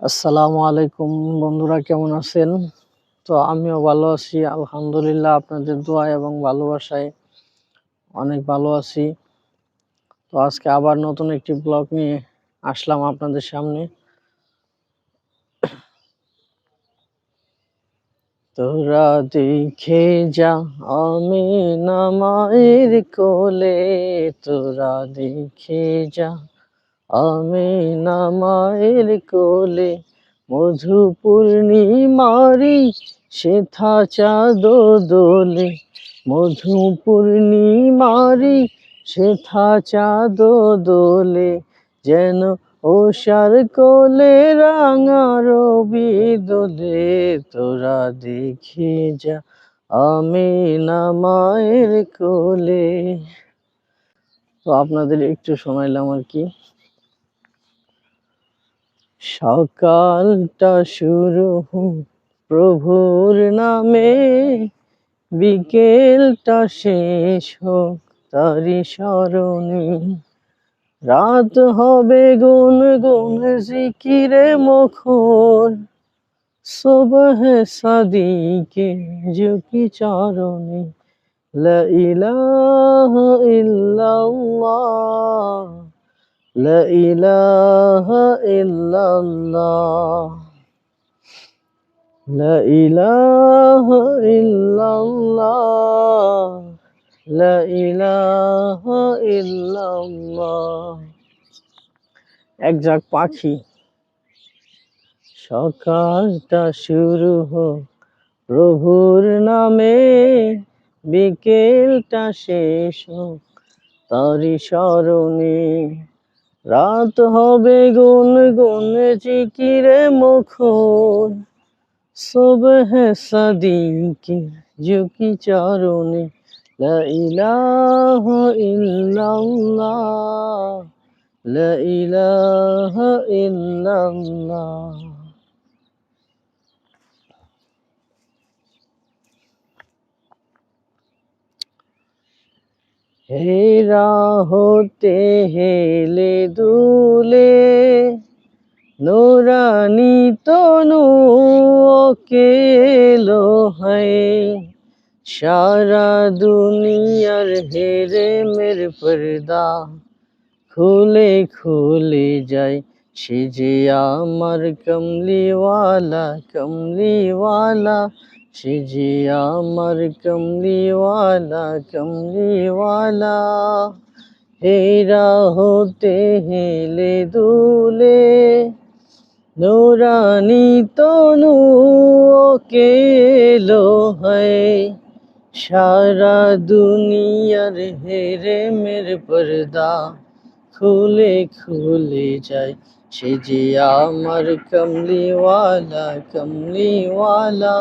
আসসালামু আলাইকুম বন্ধুরা, কেমন আছেন? তো আমিও ভালো আছি, আলহামদুলিল্লাহ আপনাদের দোয়া এবং ভালোবাসায় অনেক ভালো আছি। তো আজকে আবার নতুন একটি ব্লগ নিয়ে আসলাম আপনাদের সামনে। তোরা দেখে যা, আমি নামায়ের কোলে। তোরা দেখে যা আমি নামায়ের কোলে মধু পূর্ণিমারি শেথা চাঁদ দোলে। মধু পূর্ণিমারি শেথা চাঁদ দোলে যেন ওষার কোলে রাঙা রবি দোলে। তোরা দেখে যা আমি নামায়ের কোলে। তো আপনাদের একটু শোনাইলাম আর কি? সকালটা শুরু প্রভুর নামে, বিকেলটা শেষ হোক তারি স্মরণে। রাত হবে গুন গুন জিকিরে মুখর, সুবহ সাদিকে ঝুঁকি চরণে। লা لا إله إلا الله لا إله إلا الله لا إله إلا الله এক ঝাঁক পাখি সকালটা শুরু হোক প্রভুর নামে বিকেলটা শেষ হোক তারি স্মরণে রাত হবে গুন গুন চিকিরে মুখর। সুবহ সাদিকে ঝুঁকি চরণে, লা ইলাহা ইল্লাল্লাহ, লা ইলাহা ইল্লাল্লাহ। হেরা হতে হেলে দুলে, নোরানি তনু কেলো হয়। সারা দুনিয়ার হেরে মের পর্দা খুলে খুলে যায়। সে যে আমার কমলিওয়ালা কমলিওয়ালা সে যে আমার কমলিওয়ালা কমলিওয়ালা, হেরা হতে হেলে দুলে, নোরানি তনু কেলো হয়। সারা দুনিয়ার হেরে মের পর্দা খুলে খুলে যায়। সে যে আমার কমলিওয়ালা কমলিওয়ালা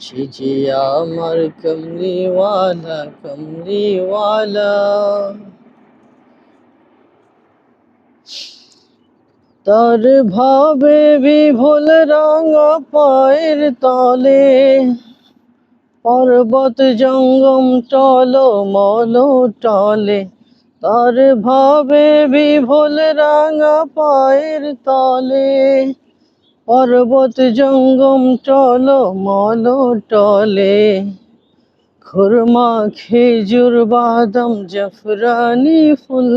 সে আমার কমলিওয়ালা কমলিওয়ালা। তার ভাবে বিভোল রঙ পায়ের তলে, পর্বত জঙ্গম টল মল টলে। তার ভাবে বিভোল রাঙা পায়ের তলে পর্বত জঙ্গম টল, মল টলে। খুরমা, খেজুর, বাদাম, জাফরানি ফুল।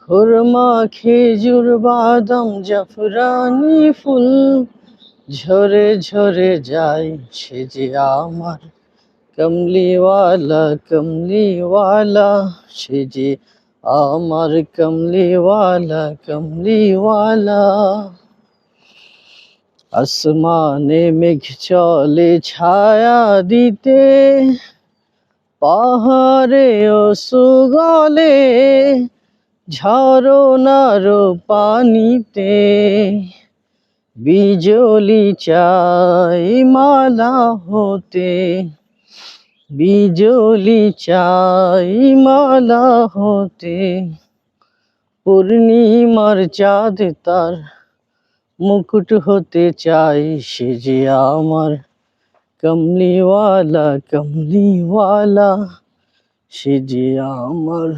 খুরমা, খেজুর, বাদাম, জাফরানি ফুল। ঝরে ঝরে যায় সে যে আমার কমলিওয়ালা কমলিওয়ালা। সে যে আমার কমলিওয়ালা কমলিওয়ালা। আসমানে মেঘ চলে ছায়া দিতে, পাহাড়ে ও সুগলে ঝরনার পানিতে, বিজলি চাই মালা হতে, বিজলি চাই মালা হতে, পূর্ণিমার চাঁদ তার মুকুট হতে চাই, সে যে আমার কমলিওয়ালা কমলিওয়ালা, সে যে আমার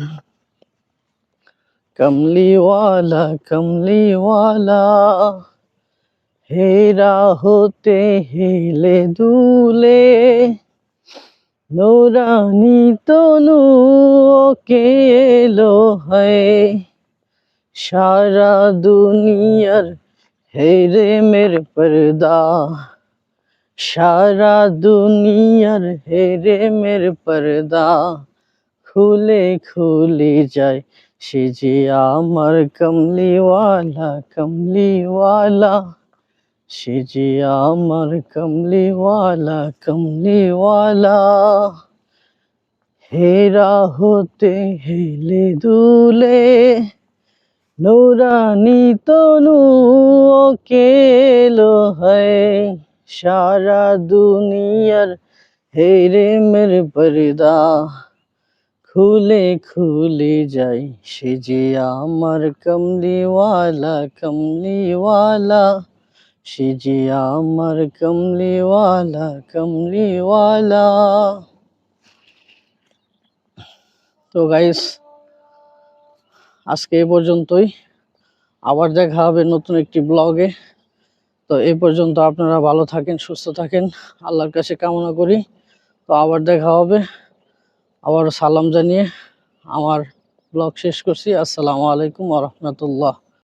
কমলিওয়ালা কমলিওয়ালা। হেরা হতে হেলে দুলে, নোরানি তনু ওকে এলো হয়। সারা দুনিয়ার হেরে মের পর্দা সারা দুনিয়ার হেরে মের পর্দা খুলে খুলে যায় সে যে আমার কমলিওয়ালা কমলিওয়ালা সে যে আমার কমলিওয়ালা কমলিওয়ালা হেরা হতে হেলে দুলে নুরানি তনু, ওকে এলো হয় সারা দুনিয়ার হেরে মের পর্দা খুলে খুলে যাই সে যে আমার কমলিওয়ালা কমলিওয়ালা। সে যে আমার কমলিওয়ালা কমলিওয়ালা। তো গাইস আজকে এ পর্যন্তই। আবার দেখা হবে নতুন একটি ব্লগে। তো এ পর্যন্ত আপনারা ভালো থাকেন, সুস্থ থাকেন। আল্লাহর কাছে কামনা করি। তো আবার দেখা হবে। আবার সালাম জানিয়ে আমার ব্লগ শেষ করছি। আসসালামু আলাইকুম রহমতুল্লাহ।